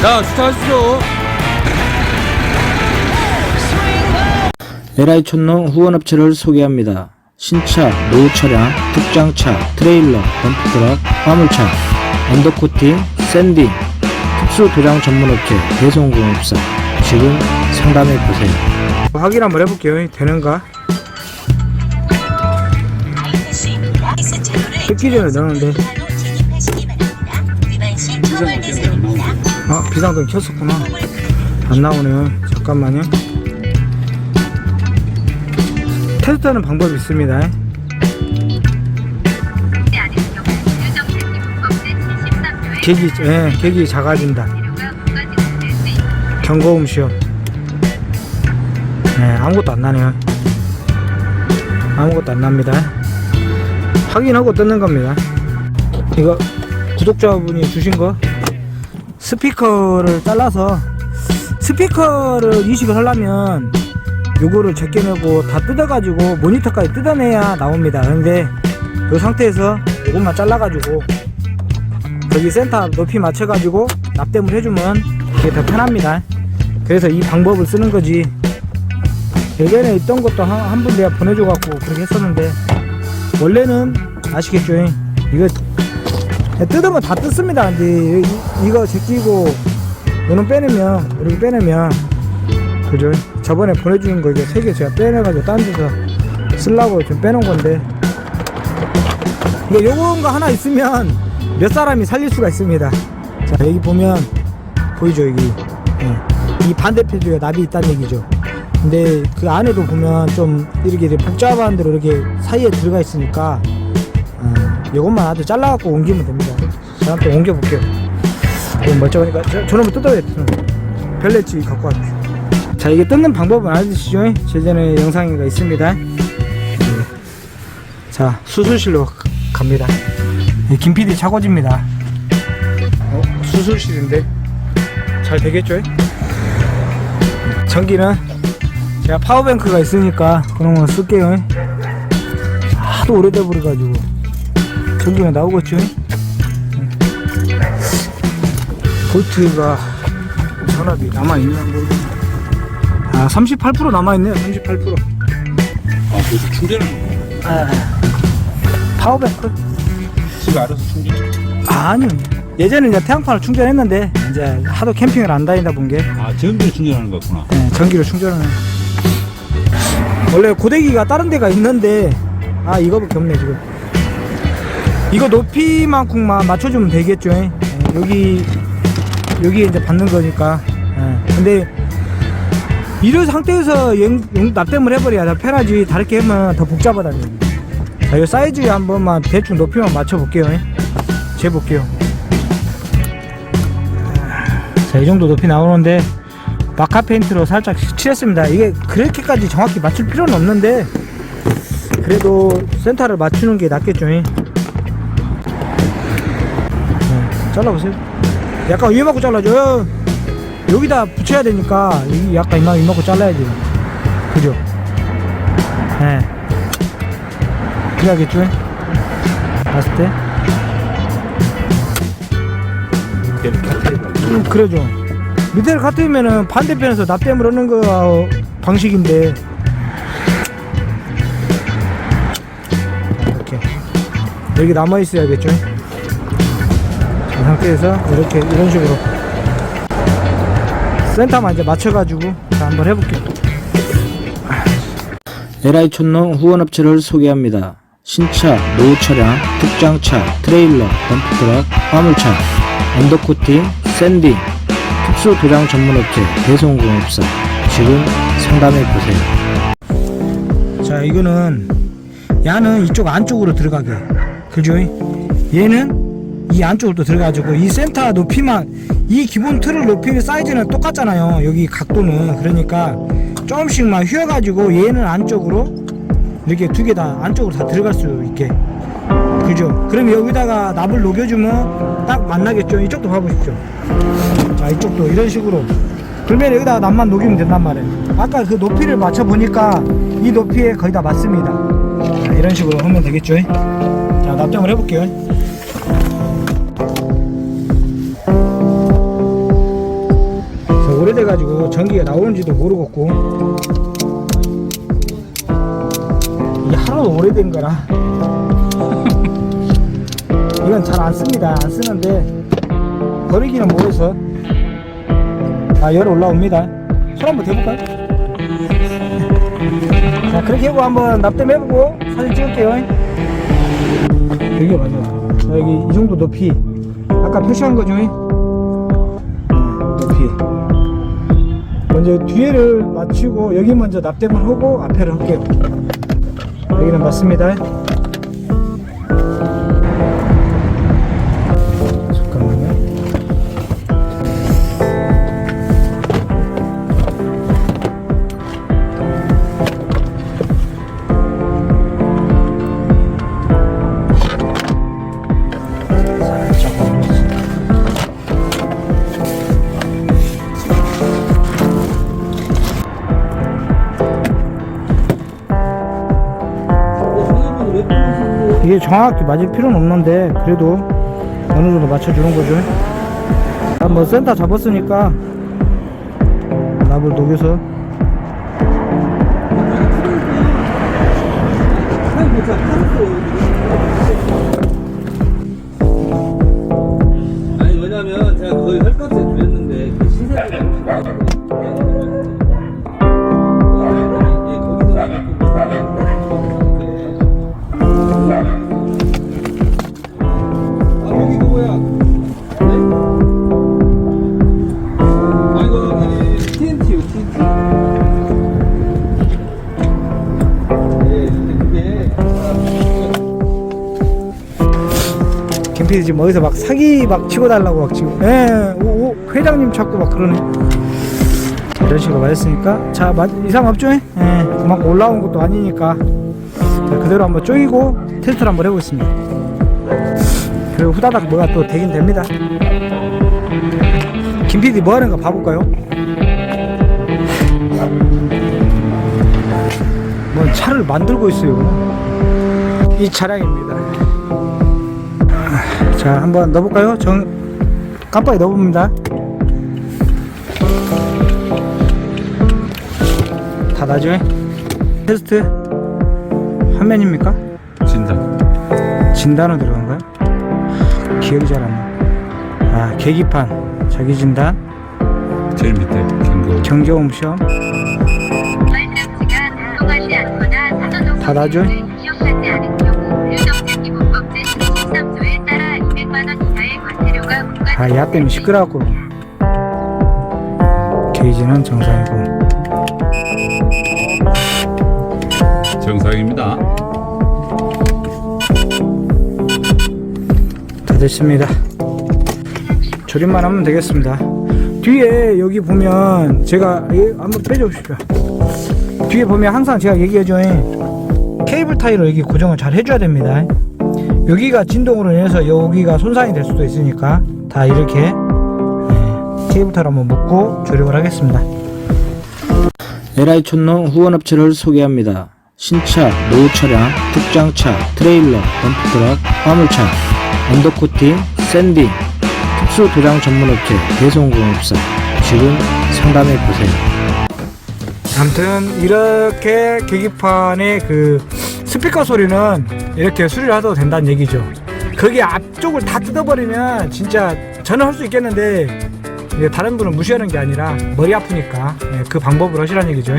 자, 주차하십시오. LI 촌농 후원업체를 소개합니다. 신차, 노후 차량, 특장차, 트레일러, 덤프트럭, 화물차, 언더코팅, 샌딩, 특수 도장 전문업체 대성공업사 지금 상담해 보세요. 확인 한번 해볼게요. 되는가? 듣기 전에 넣었는데 아 비상등 켰었구나. 안 나오네요. 잠깐만요. 테스트하는 방법이 있습니다. 계기, 예, 계기 작아진다. 경고음 시험. 예, 아무것도 안 나네요. 아무것도 안 납니다. 확인하고 뜯는 겁니다. 이거 구독자분이 주신 거 스피커를 잘라서 스피커를 이식을 하려면 요거를 제껴내고 다 뜯어가지고 모니터까지 뜯어내야 나옵니다. 근데 이 상태에서 요것만 잘라가지고 저기 센터 높이 맞춰가지고 납땜을 해주면 그게 더 편합니다. 그래서 이 방법을 쓰는 거지. 예전에 있던 것도 한 분 내가 보내줘갖고 그렇게 했었는데 원래는 아시겠죠? 이거 뜯으면 다 뜯습니다. 근데 이- 이거 제끼고 요는 빼내면 이렇게 빼내면 그죠? 저번에 보내주는 거 이제 세개 제가 빼내가지고 딴 데서 쓰려고 좀 빼놓은 건데 이거 요런 거 하나 있으면 몇 사람이 살릴 수가 있습니다 자 여기 보면 보이죠 여기 예. 이 반대편에 납이 있다는 얘기죠 근데 그 안에도 보면 좀 이렇게 복잡한 대로 이렇게 사이에 들어가 있으니까 어, 요것만 아주 잘라갖고 옮기면 됩니다. 자 한번 또 옮겨볼게요. 좀 멀쩡하니까. 저, 저놈을 뜯어야 돼 벨레치 갖고 왔네 자 이게 뜯는 방법은 알으시죠? 제 전에 영상이 있습니다. 네. 자 수술실로 가- 갑니다. 네, 김PD 차고집니다. 어, 수술실인데? 잘 되겠죠? 전기는 제가 파워뱅크가 있으니까 그런 거 쓸게요. 하도 오래돼 버려가지고 전기가 나오겠죠? 볼트가 전압이 남아있나 모르겠네 아, 38% 남아있네요, 38%. 아, 그래서 충전을 아, 파워뱅크? 지가 알아서 충전. 아, 아니요. 예전에 이제 태양판을 충전했는데, 이제 하도 캠핑을 안 다니다 본 게, 아, 전기를 충전하는 거구나. 네, 전기를 충전을. 원래 고데기가 다른 데가 있는데, 아, 이거밖에 없네, 지금. 이거 높이만큼만 맞춰주면 되겠죠. 예, 여기, 여기 이제 받는 거니까. 예, 근데, 이런 상태에서 납땜을 해버려야 더 편하지. 다르게 하면 더 복잡하다는 얘기. 자, 이 사이즈 한 번만 대충 높이만 맞춰볼게요. 예. 재볼게요. 자, 이 정도 높이 나오는데, 마카 페인트로 살짝 칠했습니다. 이게 그렇게까지 정확히 맞출 필요는 없는데, 그래도 센터를 맞추는 게 낫겠죠. 예. 잘라보세요. 약간 위에 맞고 잘라줘요. 여기다 붙여야 되니까, 여기 약간 이만 이만큼 잘라야지. 그죠? 예. 네. 그래야겠죠? 봤을 때? 음, 그러죠. 밑에를 카트이면은 반대편에서 납땜을 하는 거 방식인데 이렇게 여기 남아 있어야겠죠. 이 상태에서 이렇게 이런 식으로 센터만 이제 맞춰가지고 자, 한번 해볼게요. LI 촌농 후원업체를 소개합니다. 신차, 노후 차량, 특장차, 트레일러, 덤프트럭, 화물차, 언더코팅, 샌딩, 특수 도장 전문업체 대성공업사 지금 상담해 보세요. 자 이거는 야는 이쪽 안쪽으로 들어가게 그죠? 얘는 이 안쪽으로 들어가지고 이 센터 높이만 이 기본 틀을 높이는 사이즈는 똑같잖아요. 여기 각도는. 그러니까 조금씩만 휘어가지고 얘는 안쪽으로 이렇게 두 개 다 안쪽으로 다 들어갈 수 있게. 그죠? 그럼 여기다가 납을 녹여주면 딱 만나겠죠? 이쪽도 봐보십시오. 자 이쪽도 이런 식으로. 그러면 여기다가 납만 녹이면 된단 말이에요. 아까 그 높이를 맞춰 보니까 이 높이에 거의 다 맞습니다. 자, 이런 식으로 하면 되겠죠? 자 납작을 해볼게요 그래가지고 전기가 나오는지도 모르겠고. 이게 하루도 오래된 거라. 이건 잘 안 씁니다. 안 쓰는데 버리기는 뭐해서. 아 열 올라옵니다. 손 한번 대볼까요? 자 그렇게 하고 한번 납땜해보고 사진 찍을게요. 여기 맞아 자, 여기 이 정도 높이. 아까 표시한 거죠? 어, 높이 먼저 뒤에를 맞추고 여기 먼저 납땜을 하고 앞에를 할게요. 여기는 맞습니다 이게 정확히 맞을 필요는 없는데 그래도 어느 정도 맞춰주는 거죠. 아, 뭐 센터 잡았으니까 납을 녹여서 김PD 지금 어디서 막 사기 막 치고 달라고 막 지금 예 오, 오, 회장님 찾고 막 그러네. 이런 식으로 맞았으니까. 자 맞, 이상 없죠? 예 그만큼 올라온 것도 아니니까. 자, 그대로 한번 쪼이고 테스트를 한번 해보겠습니다. 그리고 후다닥 뭐가 또 되긴 됩니다. 김PD 뭐 하는가 봐볼까요? 뭐 차를 만들고 있어요 이 차량입니다 자 한번 넣어볼까요? 정 깜빡이 넣어봅니다 다 나죠? 테스트 화면입니까? 진짜. 진단으로 들어간가요? 기억이 잘 안 나. 아 계기판 자기 진단 제일 밑에 경고. 경계홈 시험 말장치가 작동하지 않거나 사전 다 나죠? 기억하지 않은 경우 유정기기법제 73조에 따라 200만 원 이하의 과태료가 부과됩니다. 아야 때문에 시끄러워갖고 게이지는 정상이고 정상입니다. 다 됐습니다. 조립만 하면 되겠습니다. 뒤에 여기 보면 제가 예, 한번 빼줘보십시오. 뒤에 보면 항상 제가 얘기해줘 케이블 타이로 여기 고정을 잘 해줘야 됩니다. 여기가 진동으로 인해서 여기가 손상이 될 수도 있으니까 다 이렇게 예, 케이블 타이로 한번 묶고 조립을 하겠습니다. LI 촌농 후원업체를 소개합니다. 신차, 노후 차량, 특장차, 트레일러, 덤프트럭, 화물차, 언더코팅, 샌딩, 특수 도장 전문업체 대성공업사 지금 상담해 보세요. 아무튼 이렇게 계기판의 그 스피커 소리는 이렇게 수리를 하도 된다는 얘기죠. 거기 앞쪽을 다 뜯어버리면 진짜 저는 할 수 있겠는데 이게 다른 분은 무시하는 게 아니라 머리 아프니까 예, 그 방법을 하시라는 얘기죠.